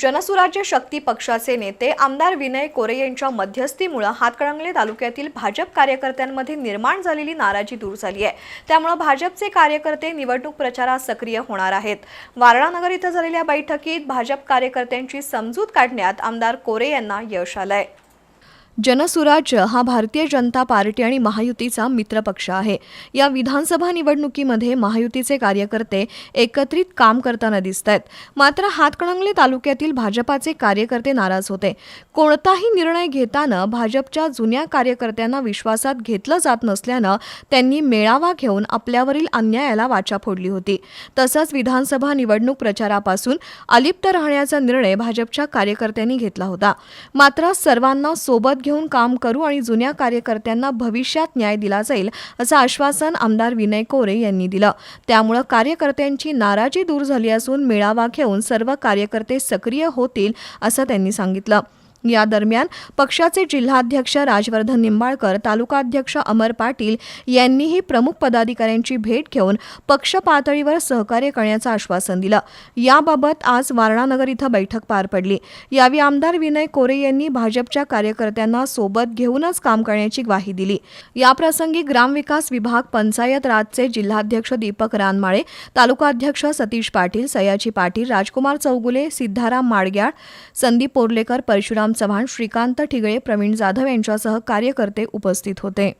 जनसुराज्य शक्ती पक्षाचे नेते आमदार विनय कोरे यांच्या मध्यस्थीमुळे हातकणंगले तालुक्यातील भाजप कार्यकर्त्यांमध्ये निर्माण झालेली नाराजी दूर झाली आहे. त्यामुळे भाजपचे कार्यकर्ते निवडणूक प्रचारात सक्रिय होणार आहेत. वारणानगर इथं झालेल्या बैठकीत भाजप कार्यकर्त्यांची समजूत काढण्यात आमदार कोरे यांना यश आलंय. जनसुराज्य हा भारतीय जनता पार्टी आणि महायुतीचा मित्रपक्ष आहे. या विधानसभा निवडणुकीमध्ये महायुतीचे कार्यकर्ते एकत्रित काम करताना दिसत आहेत मात्र हातकणंगले तालुक्यातील भाजपाचे कार्यकर्ते नाराज होते. कोणताही निर्णय घेताना भाजपच्या जुन्या कार्यकर्त्यांना विश्वासात घेतलं जात नसल्यानं त्यांनी मेळावा घेऊन आपल्यावरील अन्यायाला वाचा फोडली होती. तसंच विधानसभा निवडणूक प्रचारापासून अलिप्त राहण्याचा निर्णय भाजपच्या कार्यकर्त्यांनी घेतला होता. मात्र सर्वांना सोबत घेऊन काम करू आणि जुन्या कार्यकर्त्यांना भविष्यात न्याय दिला जाईल असं आश्वासन आमदार विनय कोरे यांनी दिलं. त्यामुळं कार्यकर्त्यांची नाराजी दूर झाली असून मेळावा घेऊन सर्व कार्यकर्ते सक्रिय होतील असं त्यांनी सांगितलं. या दरम्यान पक्षाचे जिल्हाध्यक्ष राजवर्धन निंबाळकर तालुकाध्यक्ष अमर पाटील यांनीही प्रमुख पदाधिकाऱ्यांची भेट घेऊन पक्ष पातळीवर सहकार्य करण्याचं आश्वासन दिलं. याबाबत आज वारणानगर इथं बैठक पार पडली. यावेळी आमदार विनय कोरे यांनी भाजपच्या कार्यकर्त्यांना सोबत घेऊनच काम करण्याची ग्वाही दिली. याप्रसंगी ग्रामविकास विभाग पंचायत राजचे जिल्हाध्यक्ष दीपक रानमाळे तालुकाध्यक्ष सतीश पाटील सयाजी पाटील राजकुमार चौगुले सिद्धाराम माडग्याळ संदीप पोर्लेकर परशुराम चव्हाण श्रीकांत ठिगळे प्रवीण जाधव यांच्यासह कार्यकर्ते उपस्थित होते.